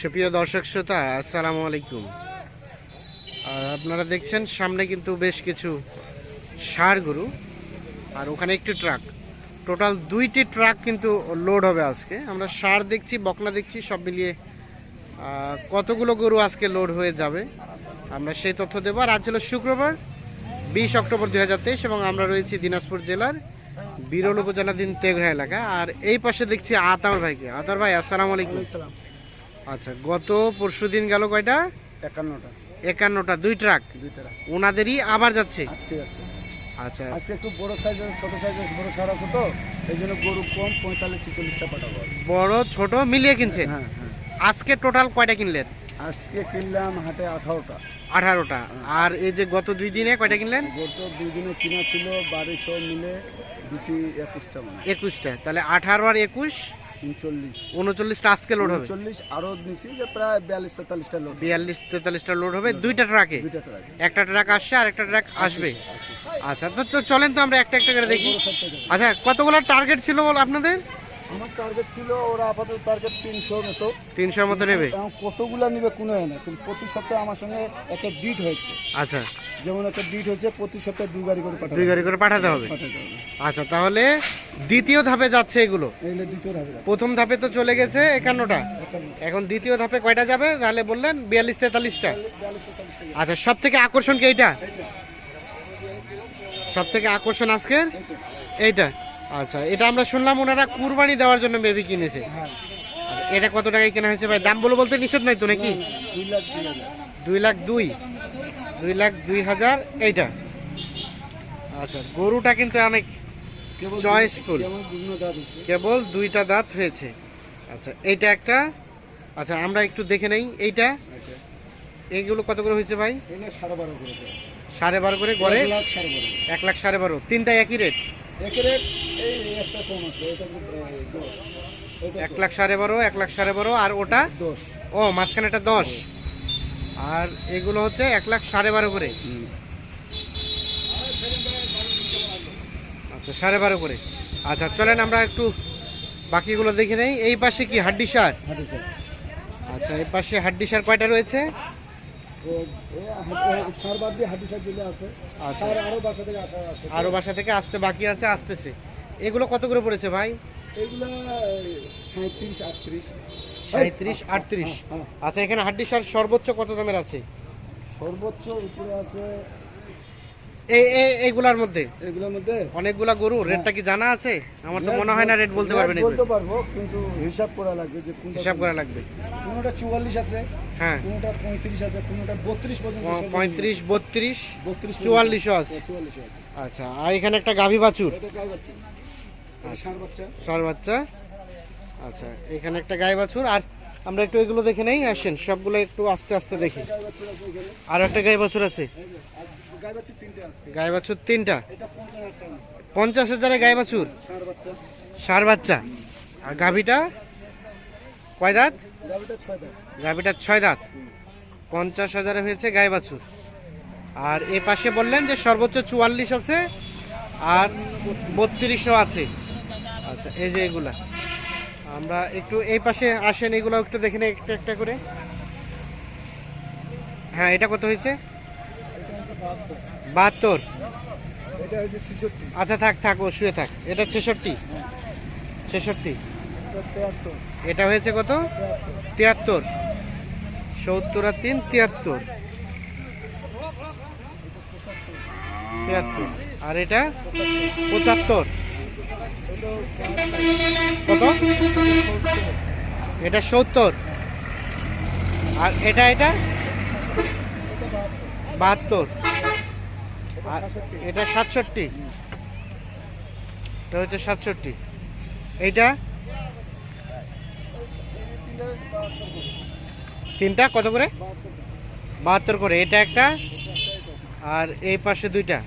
সুপ্রিয় দর্শক শ্রোতা, আসসালামু আলাইকুম। আর আপনারা দেখছেন সামনে কিন্তু বেশ কিছু সার গরু, আর ওখানে একটি ট্রাক। টোটাল দুইটি ট্রাক কিন্তু লোড হবে আজকে। আমরা সার দেখছি, বকনা দেখছি, সব মিলিয়ে কতগুলো গরু আজকে লোড হয়ে যাবে, আমরা সেই তথ্য দেবো। আর আজ ছিল শুক্রবার, বিশ অক্টোবর দু হাজার তেইশ এবং আমরা রয়েছি দিনাজপুর জেলার বিরল উপজেলাধীন তেঘরা এলাকা। আর এই পাশে দেখছি আতার ভাইকে। আতার ভাই, আসসালামু আলাইকুম। আচ্ছা গত পরশু দিন গেল কয়টা? একান্নটা। একান্নটা দুই ট্রাক? দুইটা ওনাদেরই আবার যাচ্ছে? আজকে আছে আচ্ছা। আজকে একটু বড় সাইজের ছোট সাইজের বড় সার আছে তো এই জন্য গরু কম পঁয়তাল্লিশ ছেচল্লিশটা পাঠাবো। বড় ছোট মিলিয়ে কিনছেন? হ্যাঁ হ্যাঁ। আজকে টোটাল কয়টা কিনলেন? আজকে কিনলাম হাটে আঠারোটা। আঠারোটা। আর এই যে গত দুই দিনে কয়টা কিনলেন? গত দুই দিনে কিনা ছিল বারোশো মিলে দিছি একুশটা একুশটা। তাহলে আঠারো আর একুশ উনচল্লিশ। উনচল্লিশটা আজকে লোড হবে? চল্লিশ আরও নিছি যে প্রায় বিয়াল্লিশ তেতাল্লিশটা বিয়াল্লিশ তেতাল্লিশটা লোড হবে দুইটা ট্রাকে দুইটা ট্রাক একটা ট্রাক আসছে আর একটা ট্রাক আসবে আচ্ছা তো চলেন তো আমরা একটা একটা করে দেখি। আচ্ছা কতগুলো টার্গেট ছিল বল আপনাদের? আমার টার্গেট ছিল ওরা আপাতত টার্গেট তিনশো মতো। তিনশোর মতো নেবে? কতগুলা নিবে কোনো হয় না কিন্তু প্রতি সপ্তাহে আমার সঙ্গে একটা ডিট হয়েছে। আচ্ছা। যেমন একটা ডিট হয়েছে প্রতি সপ্তাহে দুই গাড়ি করে দুই গাড়ি করে পাঠাতে হবে? আচ্ছা তাহলে দ্বিতীয় ধাপে যাচ্ছে এগুলো? প্রথম ধাপে তো চলে গেছে একান্নটা। এখন দ্বিতীয় ধাপে কয়টা যাবে? তাহলে বললেন বিয়াল্লিশ তেতাল্লিশটা। আচ্ছা সব থেকে আকর্ষণ কি এইটা? সব থেকে আকর্ষণ আজকের? এইটা। আচ্ছা এটা আমরা শুনলাম ওনারা কুরবানি দেওয়ার জন্য বেবি কিনেছে। হ্যাঁ। এটা কত টাকায় কেনা হয়েছে ভাই? দাম বলে বলতে নিষেধ নাই তো নাকি? দুই লাখ দুই দুই লাখ দুই। হাজার এইটা। আচ্ছা গরুটা কিন্তু অনেক চয়েসফুল কেবল দুইটা দাঁত হয়েছে। আচ্ছা এইটা একটা। আচ্ছা আমরা একটু দেখে নেই এইটা। এইগুলো কত করে হয়েছে ভাই? সাড়ে বারো করে সাড়ে বারো করে গড়ে? এক লাখ সাড়ে বারো। তিনটা একই রেট এক লাখ সাড়ে বারো এক লাখ সাড়ে বারো আর ওটা? ও মাঝখানে একটা দশ। আর এগুলো হচ্ছে এক লাখ সাড়ে বারো করে? আচ্ছা সাড়ে বারো করে। আচ্ছা চলেন আমরা একটু বাকিগুলো দেখে নেই। এই পাশে কি হাড্ডি সার। আচ্ছা এই পাশে হাড্ডি সার কয়টা রয়েছে? সার বাদ দিয়ে হাঁটি সার দিলে আছে আচ্ছা আর আরও বাসা থেকে আসা আছে আরও বাসা থেকে আসতে বাকি আছে আসতেছে। এগুলো কত করে পড়েছে ভাই? এগুলো সাঁত্রিশ আটত্রিশ। সাঁত্রিশ আটত্রিশ। হ্যাঁ আচ্ছা এখানে হাড্ডি সার সর্বোচ্চ কত দামের আছে? সর্বোচ্চ উপরে আছে এইগুলার মধ্যে? এগুলোর মধ্যে? অনেকগুলা গরু রেটটা কি জানা আছে? আমার তো মনে হয় না রেট বলতে পারবেন বলতে পারব কিন্তু হিসাব করা লাগবে যে কোনটা হিসাব করা লাগবে। কোনোটা চুয়াল্লিশ আছে হ্যাঁ। কোনোটা আছে কোনোটা বত্রিশ পর্যন্ত সব পঁয়ত্রিশ বত্রিশ বত্রিশ চুয়াল্লিশও আছে। চুয়াল্লিশ আছে। আচ্ছা আর এখানে একটা গাভী বাছুর। এটা বাচ্চা বাচ্চা। ষাঁড় বাচ্চা। আচ্ছা এখানে একটা গাই বাছুর। আর আমরা একটু এগুলো দেখে নেই, আসেন, সবগুলো একটু আস্তে আস্তে দেখি। আর একটা গাই বাছুর আছে। গাই বাছুর তিনটা? পঞ্চাশ হাজার গাই বাছুর? ষাঁড় বাচ্চা। আর গাভীটা? কয় দাঁত? গাভিটা ছয় দাঁত। পঞ্চাশ হাজারে হয়েছে গাই বাছুর। আর এ পাশে বললেন যে সর্বোচ্চ চুয়াল্লিশ আছে, আর বত্রিশও আছে। আচ্ছা এই যে এগুলা। আমরা একটু এই পাশে আসেন এগুলো একটু দেখে নিই একটা একটা করে। হ্যাঁ এটা কত হয়েছে? বাহাত্তর। আচ্ছা থাক থাক ও শুয়ে থাক। এটা ছেষট্টি। ছেষট্টি। এটা হয়েছে কত? তিয়াত্তর। সত্তর আর তিন তিয়াত্তর। তিয়াত্তর। আর এটা? পঁচাত্তর। কত? এটা সত্তর। আর এটা এটা? বাহাত্তর। আর এটা সাতষট্টি। এটা হচ্ছে সাতষট্টি। এইটা? তিনটা? কত করে? বাহাত্তর করে। এটা একটা? আর এই পাশে দুইটা।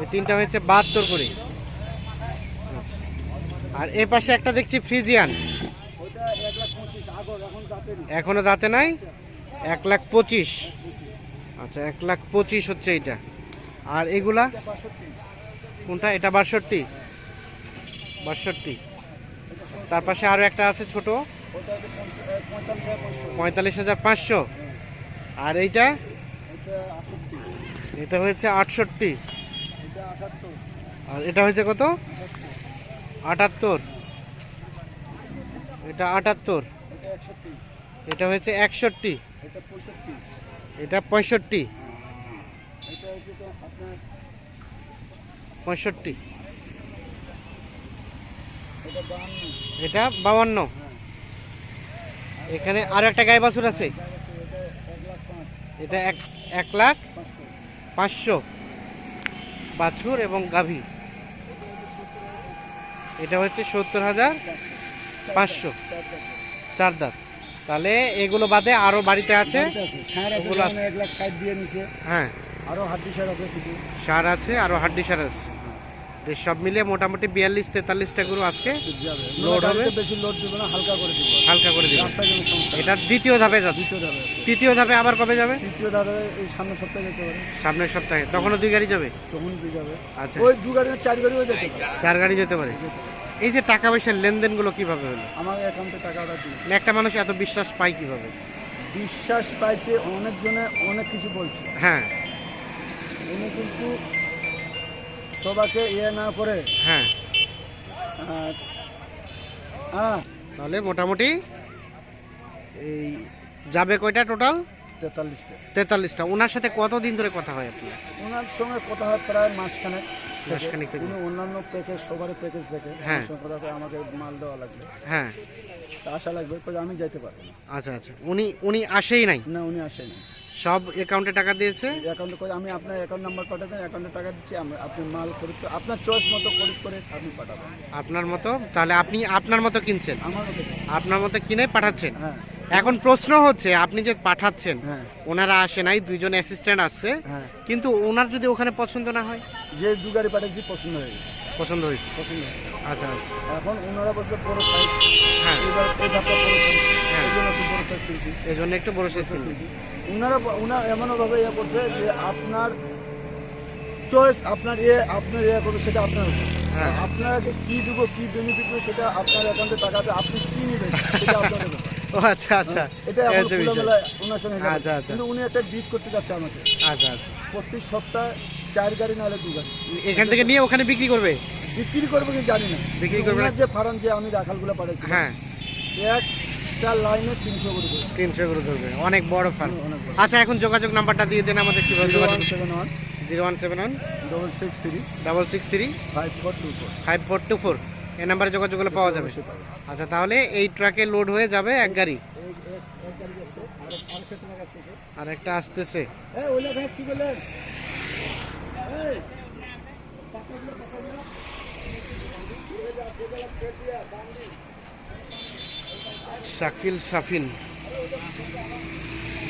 এই তিনটা হয়েছে বাহাত্তর করে। আর এ পাশে একটা দেখছি ফ্রিজিয়ান। এখন দাঁতে নাই? এক লাখ পঁচিশ। আচ্ছা এক লাখ পঁচিশ হচ্ছে এইটা। আর এগুলা? কোনটা? এটা বাষট্টি। বাষট্টি। তার পাশে আরও একটা আছে ছোট। পঁয়তাল্লিশ হাজার পাঁচশো। আর এইটা? এটা এটা হচ্ছে আটষট্টি। আর এটা হয়েছে কত? আটাত্তর। এটা আটাত্তর। এটা হচ্ছে একষট্টি। এটা পঁয়ষট্টি। পঁয়ষট্টি। এটা বাউান্ন। এখানে আর একটা গায়ে বাছুর আছে। এটা এক লাখ পাঁচশো। বাছুর এবং গাভী। এটা হচ্ছে সত্তর হাজার পাঁচশো। চার দাঁত। তাহলে এগুলো বাদে আরও বাড়িতে আছে? হ্যাঁ। আরও হাড্ডি সার আছে কিছু। সার আছে আরও হাড্ডি সার আছে। সব মিলিয়ে মোটামুটি বিয়াল্লিশ তেতাল্লিশটা গরু আজকে লোড হবে? বেশি লোড দিব না হালকা করে দিব। হালকা করে দিবে। এটা দ্বিতীয় ধাপে যাচ্ছে। তৃতীয় ধাপে আবার কবে যাবে? তৃতীয় ধাপে এই সামনের সপ্তাহে যেতে পারে। সামনের সপ্তাহে। তখনও দুই গাড়ি যাবে? তখন যাবে। আচ্ছা। ওই দু গাড়ি চার গাড়িও যেতে পারে। চার গাড়ি যেতে পারে। এই যে টাকা পয়সার লেনদেনগুলো কীভাবে হলো? আমার অ্যাকাউন্টে টাকাটা দিই মানে একটা মানুষ এত বিশ্বাস পায় কীভাবে? বিশ্বাস পাইছে অনেকজনে অনেক কিছু বলছে। হ্যাঁ। উনি কিন্তু সবাকে ইয়ে না করে হ্যাঁ। হ্যাঁ। তাহলে মোটামুটি এই যাবে কয়টা টোটাল তেতাল্লিশটা। তেতাল্লিশটা। ওনার সাথে কতদিন ধরে কথা হয় আপনার? ওনার সঙ্গে কথা হয় প্রায় মাসখানেক। থেকে। উনি অন্যান্য প্যাকেজ সবারই প্যাকেজ দেখে হ্যাঁ। হয়, আমাকে মাল দেওয়া লাগবে। হ্যাঁ। আশা লাগবে কই আমি যাইতে পারব না। আচ্ছা আচ্ছা। উনি উনি আসেই নাই? না উনি আসেনি সব অ্যাকাউন্টে টাকা দিয়েছে? অ্যাকাউন্টে করে আমি আপনার অ্যাকাউন্ট নাম্বার পাঠাতেন অ্যাকাউন্টে টাকা দিচ্ছি আমি আপনি মাল খরিদ আপনার চয়েস মতো খরিদ করে আপনি পাঠাবেন আপনার মতো? তাহলে আপনি আপনার মতো কিনছেন? আমার মতো আপনার মতো কিনে পাঠাচ্ছেন? হ্যাঁ। এখন প্রশ্ন হচ্ছে আপনি যে পাঠাচ্ছেন হ্যাঁ। ওনারা আসে নাই দুইজন অ্যাসিস্ট্যান্ট আসছে হ্যাঁ। কিন্তু ওনার যদি ওখানে পছন্দ না হয়? যে দু গাড়ি পাঠিয়েছি পছন্দ হয়ে গেছে। পছন্দ হয়েছে? পছন্দ হয়েছে। আচ্ছা আচ্ছা। এখন ওনারা বলছে বড় সাইজ হ্যাঁ। এই হ্যাঁ। এই জন্য একটু বড় সাইজ কিনছি। ওনারা ওনারা এমনভাবে ইয়ে করছে যে আপনার চয়েস আপনার ইয়ে আপনার ইয়ে করবে সেটা আপনার হ্যাঁ। আপনাকে কি দিব কি বেনিফিট দেবো সেটা আপনার অ্যাকাউন্টে টাকা আছে আপনি কি নেবেন সেটা আপনার। ও আচ্ছা আচ্ছা। এটা এই হচ্ছে বিষয়। খোলামেলা ওনার সঙ্গে। আচ্ছা, আচ্ছা। কিন্তু উনি একটা ডিট করতে যাচ্ছে আমাকে। আচ্ছা আচ্ছা। প্রতি সপ্তাহে চার গাড়ি নাহলে দু গাড়ি। এখান থেকে নিয়ে ওখানে বিক্রি করবে? বিক্রি করব কি জানি না। বিক্রি করবে? যে ফার্ম যে আমি রাখালগুলো পাঠাইছি হ্যাঁ। একটা লাইনে তিনশো করে তিনশো করে ধরবে। অনেক বড় ফার্ম আচ্ছা এখন যোগাযোগ নাম্বারটা দিয়ে দেন আমাদের কীভাবে যোগাযোগ। Seven one zero one seven one double six three double six three five four two four. Five four two four. এই নাম্বারে যোগাযোগ করলে পাওয়া যাবে। আচ্ছা তাহলে এই ট্রাকে লোড হয়ে যাবে এক গাড়ি। আর একটা আসতেছে। শাকিল সাফিন।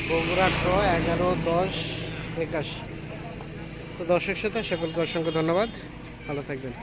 বগুড়া ছ এগারো, দশ, একাশি। তো দর্শক সাথে সকলকে অসংখ্য ধন্যবাদ। ভালো থাকবেন।